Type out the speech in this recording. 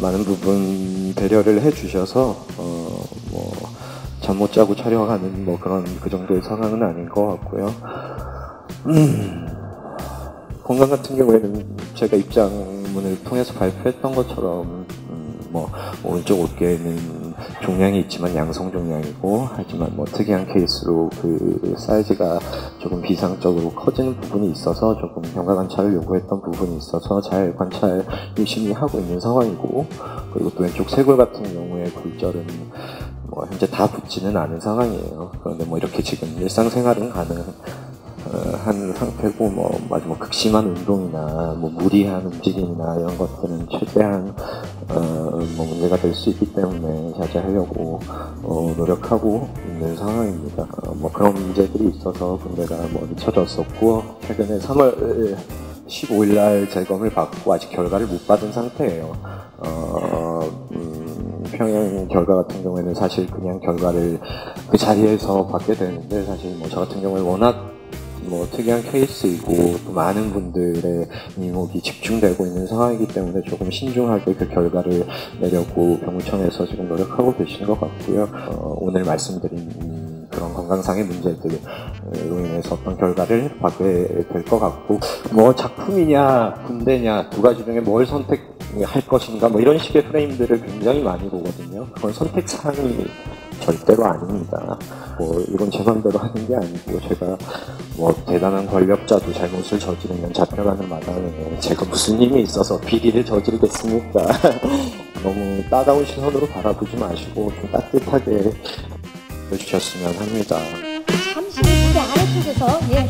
많은 부분 배려를 해주셔서 어, 뭐 잠 못 자고 촬영하는 뭐 그런 그 정도의 상황은 아닌 것 같고요. 음, 건강 같은 경우에는 제가 입장문을 통해서 발표했던 것처럼 음, 뭐 오른쪽 어깨에는 종양이 있지만 양성 종양이고 하지만 뭐 특이한 케이스로 그 사이즈가 조금 비상적으로 커지는 부분이 있어서 조금 경과 관찰을 요구했던 부분이 있어서 잘 관찰 열심히 하고 있는 상황이고 그리고 또 왼쪽 쇄골 같은 경우에 굴절은 뭐 현재 다 붙지는 않은 상황이에요. 그런데 뭐 이렇게 지금 일상생활은 가능 어, 한 상태고 뭐 아주 뭐 극심한 운동이나 뭐 무리한 움직임이나 이런 것들은 최대한 어, 뭐 문제가 될 수 있기 때문에 자제하려고 어, 노력하고 있는 상황입니다. 어, 뭐 그런 문제들이 있어서 군대가 뭐 늦춰졌었고 최근에 3월 15일 날 재검을 받고 아직 결과를 못 받은 상태예요. 어, 음, 평양 결과 같은 경우에는 사실 그냥 결과를 그 자리에서 받게 되는데 사실 뭐 저 같은 경우에 워낙 뭐 특이한 케이스이고 또 많은 분들의 이목이 집중되고 있는 상황이기 때문에 조금 신중하게 그 결과를 내려고 병무청에서 지금 노력하고 계신 것 같고요. 어, 오늘 말씀드린 음, 그런 건강상의 문제들로 인해서 어떤 결과를 받게 될 것 같고 뭐 작품이냐 군대냐 두 가지 중에 뭘 선택할 것인가 뭐 이런 식의 프레임들을 굉장히 많이 보거든요. 그건 선택 사항이 절대로 아닙니다. 뭐 이건 제 맘대로 하는 게 아니고 제가 뭐 대단한 권력자도 잘못을 저지르면 잡혀가는 마당에 제가 무슨 힘이 있어서 비리를 저지르겠습니까? 너무 따가운 시선으로 바라보지 마시고 좀 따뜻하게 해주셨으면 합니다. 잠시 무대 아래쪽에서 예